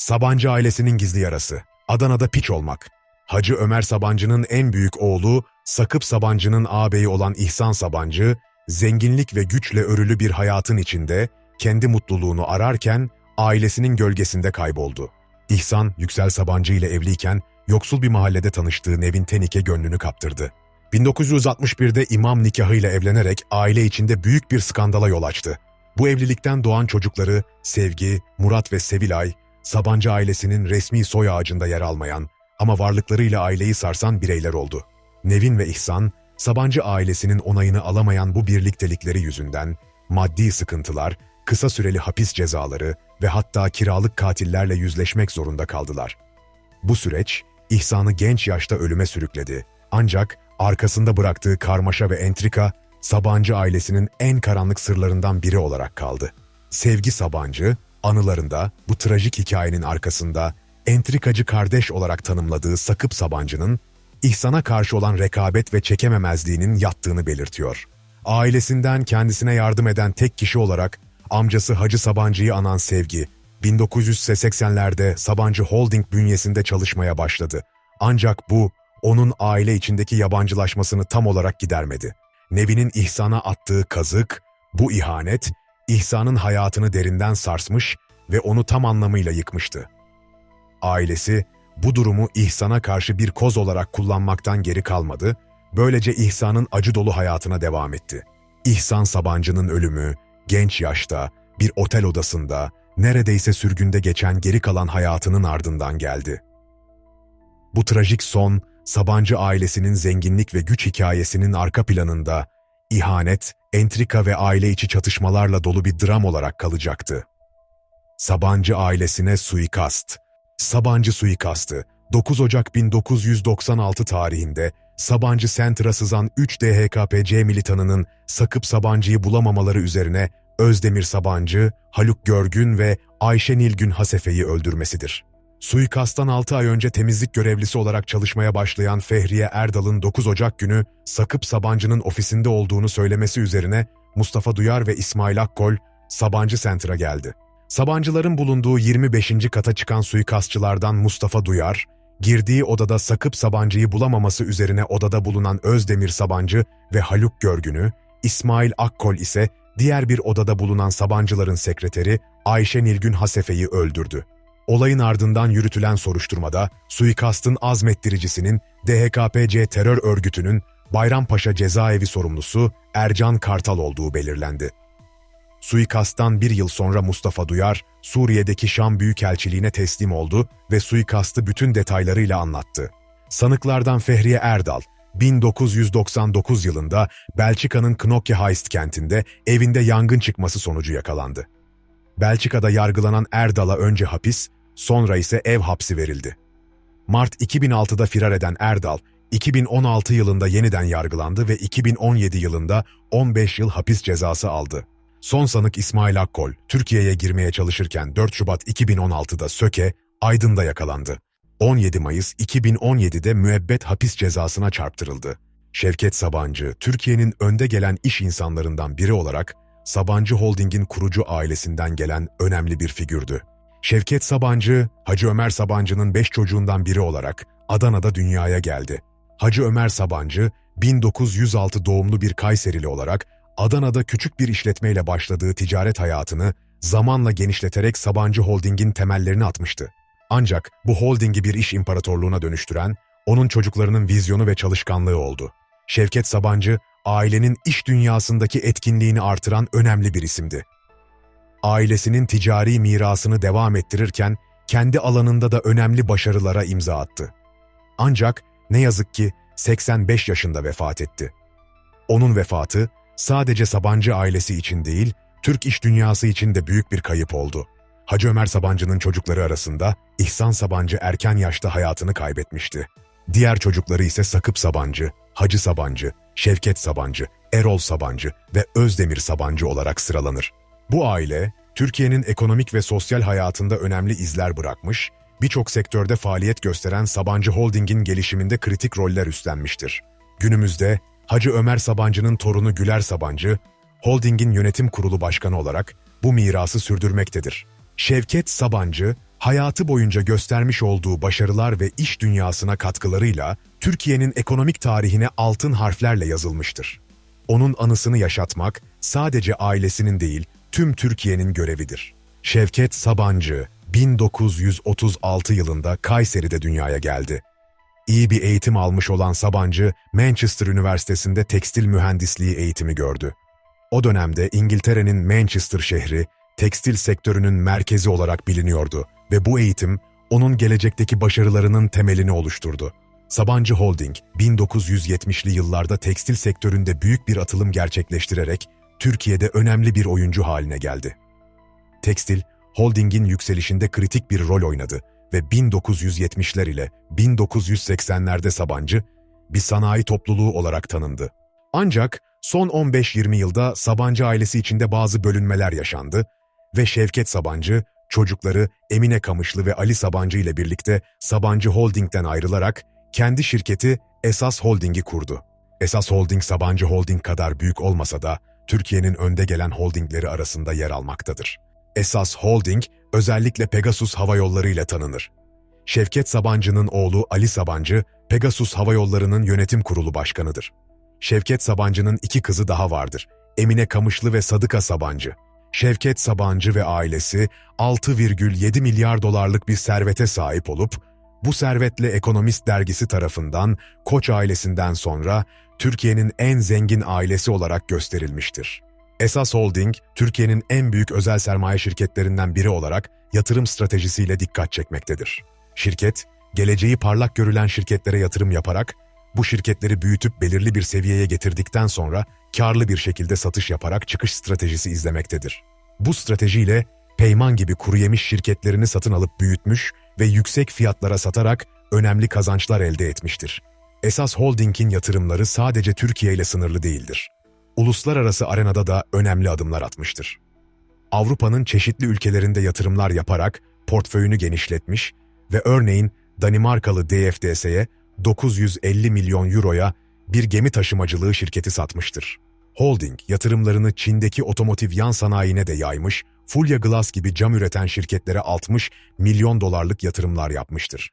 Sabancı ailesinin gizli yarası. Adana'da piç olmak. Hacı Ömer Sabancı'nın en büyük oğlu, Sakıp Sabancı'nın ağabeyi olan İhsan Sabancı, zenginlik ve güçle örülü bir hayatın içinde kendi mutluluğunu ararken ailesinin gölgesinde kayboldu. İhsan, Yüksel Sabancı ile evliyken yoksul bir mahallede tanıştığı Nevin Tenik'e gönlünü kaptırdı. 1961'de imam nikahıyla evlenerek aile içinde büyük bir skandala yol açtı. Bu evlilikten doğan çocukları Sevgi, Murat ve Sevilay, Sabancı ailesinin resmi soy ağacında yer almayan ama varlıklarıyla aileyi sarsan bireyler oldu. Nevin ve İhsan, Sabancı ailesinin onayını alamayan bu birliktelikleri yüzünden maddi sıkıntılar, kısa süreli hapis cezaları ve hatta kiralık katillerle yüzleşmek zorunda kaldılar. Bu süreç, İhsan'ı genç yaşta ölüme sürükledi. Ancak arkasında bıraktığı karmaşa ve entrika, Sabancı ailesinin en karanlık sırlarından biri olarak kaldı. Sevgi Sabancı, anılarında bu trajik hikayenin arkasında entrikacı kardeş olarak tanımladığı Sakıp Sabancı'nın İhsan'a karşı olan rekabet ve çekememezliğinin yattığını belirtiyor. Ailesinden kendisine yardım eden tek kişi olarak amcası Hacı Sabancı'yı anan Sevgi, 1980'lerde Sabancı Holding bünyesinde çalışmaya başladı. Ancak bu, onun aile içindeki yabancılaşmasını tam olarak gidermedi. Nevin'in İhsan'a attığı kazık, bu ihanet, İhsan'ın hayatını derinden sarsmış ve onu tam anlamıyla yıkmıştı. Ailesi, bu durumu İhsan'a karşı bir koz olarak kullanmaktan geri kalmadı, böylece İhsan'ın acı dolu hayatına devam etti. İhsan Sabancı'nın ölümü, genç yaşta, bir otel odasında, neredeyse sürgünde geçen geri kalan hayatının ardından geldi. Bu trajik son, Sabancı ailesinin zenginlik ve güç hikayesinin arka planında, ihanet, entrika ve aile içi çatışmalarla dolu bir dram olarak kalacaktı. Sabancı ailesine suikast Sabancı suikastı, 9 Ocak 1996 tarihinde Sabancı Center'a sızan 3 DHKPC militanının Sakıp Sabancı'yı bulamamaları üzerine Özdemir Sabancı, Haluk Görgün ve Ayşe Nilgün Hasefe'yi öldürmesidir. Suikasttan 6 ay önce temizlik görevlisi olarak çalışmaya başlayan Fehriye Erdal'ın 9 Ocak günü Sakıp Sabancı'nın ofisinde olduğunu söylemesi üzerine Mustafa Duyar ve İsmail Akkol Sabancı Center'a geldi. Sabancıların bulunduğu 25. kata çıkan suikastçılardan Mustafa Duyar, girdiği odada Sakıp Sabancı'yı bulamaması üzerine odada bulunan Özdemir Sabancı ve Haluk Görgün'ü, İsmail Akkol ise diğer bir odada bulunan Sabancıların sekreteri Ayşe Nilgün Hasefe'yi öldürdü. Olayın ardından yürütülen soruşturmada suikastın azmettiricisinin DHKPC terör örgütünün Bayrampaşa cezaevi sorumlusu Ercan Kartal olduğu belirlendi. Suikasttan bir yıl sonra Mustafa Duyar, Suriye'deki Şam Büyükelçiliğine teslim oldu ve suikastı bütün detaylarıyla anlattı. Sanıklardan Fehriye Erdal, 1999 yılında Belçika'nın Knokke Heist kentinde evinde yangın çıkması sonucu yakalandı. Belçika'da yargılanan Erdal'a önce hapis, sonra ise ev hapsi verildi. Mart 2006'da firar eden Erdal, 2016 yılında yeniden yargılandı ve 2017 yılında 15 yıl hapis cezası aldı. Son sanık İsmail Akkol, Türkiye'ye girmeye çalışırken 4 Şubat 2016'da Söke, Aydın'da yakalandı. 17 Mayıs 2017'de müebbet hapis cezasına çarptırıldı. Şevket Sabancı, Türkiye'nin önde gelen iş insanlarından biri olarak Sabancı Holding'in kurucu ailesinden gelen önemli bir figürdü. Şevket Sabancı, Hacı Ömer Sabancı'nın beş çocuğundan biri olarak Adana'da dünyaya geldi. Hacı Ömer Sabancı, 1906 doğumlu bir Kayserili olarak Adana'da küçük bir işletmeyle başladığı ticaret hayatını zamanla genişleterek Sabancı Holding'in temellerini atmıştı. Ancak bu holdingi bir iş imparatorluğuna dönüştüren, onun çocuklarının vizyonu ve çalışkanlığı oldu. Şevket Sabancı, ailenin iş dünyasındaki etkinliğini artıran önemli bir isimdi. Ailesinin ticari mirasını devam ettirirken, kendi alanında da önemli başarılara imza attı. Ancak ne yazık ki 85 yaşında vefat etti. Onun vefatı, sadece Sabancı ailesi için değil, Türk iş dünyası için de büyük bir kayıp oldu. Hacı Ömer Sabancı'nın çocukları arasında İhsan Sabancı erken yaşta hayatını kaybetmişti. Diğer çocukları ise Sakıp Sabancı, Hacı Sabancı, Şevket Sabancı, Erol Sabancı ve Özdemir Sabancı olarak sıralanır. Bu aile, Türkiye'nin ekonomik ve sosyal hayatında önemli izler bırakmış, birçok sektörde faaliyet gösteren Sabancı Holding'in gelişiminde kritik roller üstlenmiştir. Günümüzde Hacı Ömer Sabancı'nın torunu Güler Sabancı, Holding'in yönetim kurulu başkanı olarak bu mirası sürdürmektedir. Şevket Sabancı, Hayatı boyunca göstermiş olduğu başarılar ve iş dünyasına katkılarıyla Türkiye'nin ekonomik tarihine altın harflerle yazılmıştır. Onun anısını yaşatmak sadece ailesinin değil, tüm Türkiye'nin görevidir. Şevket Sabancı 1936 yılında Kayseri'de dünyaya geldi. İyi bir eğitim almış olan Sabancı, Manchester Üniversitesi'nde tekstil mühendisliği eğitimi gördü. O dönemde İngiltere'nin Manchester şehri, tekstil sektörünün merkezi olarak biliniyordu ve bu eğitim, onun gelecekteki başarılarının temelini oluşturdu. Sabancı Holding, 1970'li yıllarda tekstil sektöründe büyük bir atılım gerçekleştirerek, Türkiye'de önemli bir oyuncu haline geldi. Tekstil, holdingin yükselişinde kritik bir rol oynadı ve 1970'ler ile 1980'lerde Sabancı, bir sanayi topluluğu olarak tanındı. Ancak son 15-20 yılda Sabancı ailesi içinde bazı bölünmeler yaşandı ve Şevket Sabancı, çocukları Emine Kamışlı ve Ali Sabancı ile birlikte Sabancı Holding'den ayrılarak kendi şirketi Esas Holding'i kurdu. Esas Holding Sabancı Holding kadar büyük olmasa da Türkiye'nin önde gelen holdingleri arasında yer almaktadır. Esas Holding özellikle Pegasus Hava Yolları ile tanınır. Şevket Sabancı'nın oğlu Ali Sabancı, Pegasus Hava Yolları'nın yönetim kurulu başkanıdır. Şevket Sabancı'nın iki kızı daha vardır. Emine Kamışlı ve Sadıka Sabancı. Şevket Sabancı ve ailesi 6,7 milyar dolarlık bir servete sahip olup, bu servetle Ekonomist dergisi tarafından Koç ailesinden sonra Türkiye'nin en zengin ailesi olarak gösterilmiştir. Esas Holding, Türkiye'nin en büyük özel sermaye şirketlerinden biri olarak yatırım stratejisiyle dikkat çekmektedir. Şirket, geleceği parlak görülen şirketlere yatırım yaparak, bu şirketleri büyütüp belirli bir seviyeye getirdikten sonra karlı bir şekilde satış yaparak çıkış stratejisi izlemektedir. Bu stratejiyle Peyman gibi kuru yemiş şirketlerini satın alıp büyütmüş ve yüksek fiyatlara satarak önemli kazançlar elde etmiştir. Esas Holding'in yatırımları sadece Türkiye ile sınırlı değildir. Uluslararası arenada da önemli adımlar atmıştır. Avrupa'nın çeşitli ülkelerinde yatırımlar yaparak portföyünü genişletmiş ve örneğin Danimarkalı DFDS'ye 950 milyon euroya bir gemi taşımacılığı şirketi satmıştır. Holding, yatırımlarını Çin'deki otomotiv yan sanayine de yaymış, Fulya Glass gibi cam üreten şirketlere 60 milyon dolarlık yatırımlar yapmıştır.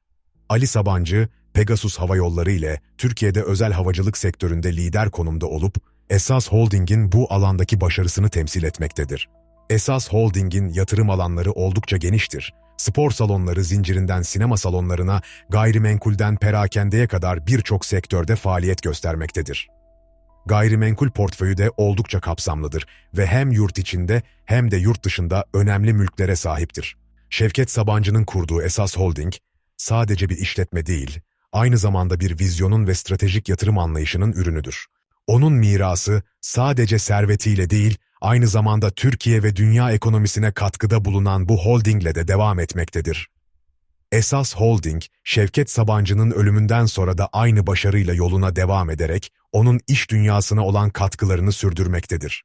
Ali Sabancı, Pegasus Hava Yolları ile Türkiye'de özel havacılık sektöründe lider konumda olup, Esas Holding'in bu alandaki başarısını temsil etmektedir. Esas Holding'in yatırım alanları oldukça geniştir. Spor salonları zincirinden sinema salonlarına, gayrimenkulden perakendeye kadar birçok sektörde faaliyet göstermektedir. Gayrimenkul portföyü de oldukça kapsamlıdır ve hem yurt içinde hem de yurt dışında önemli mülklere sahiptir. Şevket Sabancı'nın kurduğu Esas Holding, sadece bir işletme değil, aynı zamanda bir vizyonun ve stratejik yatırım anlayışının ürünüdür. Onun mirası sadece servetiyle değil, aynı zamanda Türkiye ve dünya ekonomisine katkıda bulunan bu holdingle de devam etmektedir. Esas Holding, Şevket Sabancı'nın ölümünden sonra da aynı başarıyla yoluna devam ederek onun iş dünyasına olan katkılarını sürdürmektedir.